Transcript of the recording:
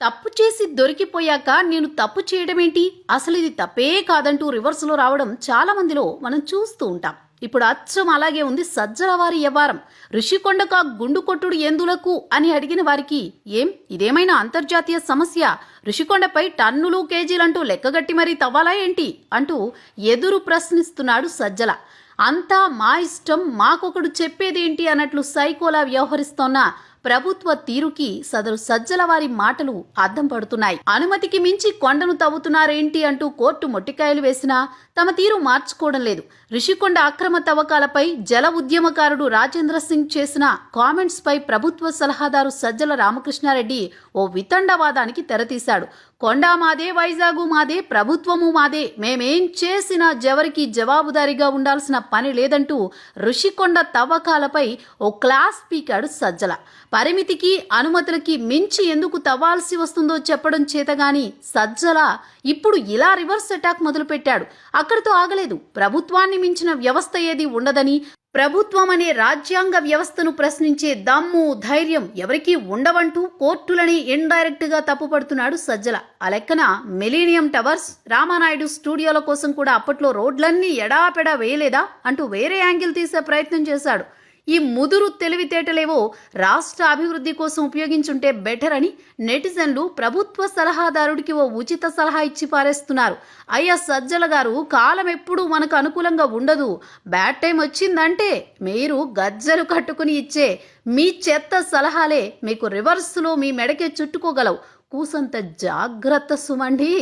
తప్పు చేసి దొరికిపోయాక నేను తప్పు చేయడమేంటి? అసలు ఇది తప్పే కాదంటూ రివర్స్లో రావడం చాలా మందిలో మనం చూస్తూ ఉంటాం. ఇప్పుడు అచ్చం అలాగే ఉంది సజ్జల వారి వ్యవహారం ఋషికొండక గుండు కొట్టుడు ఎందులకు అని అడిగిన వారికి ఏం? ఇదేమైనా అంతర్జాతీయ సమస్య? ఋషికొండపై టన్నులు కేజీలంటూ లెక్కగట్టి మరీ తవ్వాలా ఏంటి? అంటూ ఎదురు ప్రశ్నిస్తున్నాడు సజ్జల. అంతా మా ఇష్టం మాకొకడు చెప్పేదేంటి అన్నట్లు సైకోలా వ్యవహరిస్తోన్న ప్రభుత్వ తీరుకి సదరు సజ్జల వారి మాటలు అద్దం పడుతున్నాయి. అనుమతికి మించి కొండను తవ్వుతున్నారేంటి అంటూ కోర్టు మొట్టికాయలు వేసినా తమ తీరు మార్చుకోవడం లేదు. రిషికొండ అక్రమ తవ్వకాలపై జల ఉద్యమకారుడు రాజేంద్ర సింగ్ చేసిన కామెంట్స్ పై ప్రభుత్వ సలహాదారు సజ్జల రామకృష్ణారెడ్డి ఓ వితండవాదానికి తెరతీశాడు. కొండా మాదే వైజాగు మాదే ప్రభుత్వము మాదే. మేమేం చేసినా జవరికి జవాబుదారీగా ఉండాల్సిన పని లేదంటూ ఋషికొండ తవ్వకాలపై ఓ క్లాస్ పీకాడు సజ్జల. పరిమితికి అనుమతులకి మించి ఎందుకు తవ్వాల్సి వస్తుందో చెప్పడం చేతగాని సజ్జల ఇప్పుడు ఇలా రివర్స్ అటాక్ మొదలుపెట్టాడు. అక్కడితో ఆగలేదు. ప్రభుత్వాన్ని మించిన వ్యవస్థ ఏది ఉండదని ప్రభుత్వం అనే రాజ్యాంగ వ్యవస్థను ప్రశ్నించే దమ్ము ధైర్యం ఎవరికీ ఉండవంటూ కోర్టులని ఇండైరెక్ట్గా తప్పుపడుతున్నాడు సజ్జల. ఆ లెక్కన మిలీనియం టవర్స్ రామానాయుడు స్టూడియోల కోసం కూడా అప్పట్లో రోడ్లన్నీ ఎడాపెడా వేయలేదా అంటూ వేరే యాంగిల్ తీసే ప్రయత్నం చేశాడు. ఈ ముదురు తెలివితేటలేవో రాష్ట్ర అభివృద్ధి కోసం ఉపయోగించుంటే బెటర్ అని నెటిజన్లు ప్రభుత్వ సలహాదారుడికి ఓ ఉచిత సలహా ఇచ్చి పారేస్తున్నారు. అయ్యా సజ్జల గారు కాలం ఎప్పుడూ మనకు అనుకూలంగా ఉండదు. బ్యాడ్ టైం వచ్చిందంటే మీరు గజ్జలు కట్టుకుని ఇచ్చే మీ చెత్త సలహాలే మీకు రివర్స్లో మీ మెడకే చుట్టుకోగలవు. కూసంత జాగ్రత్త సుమండి!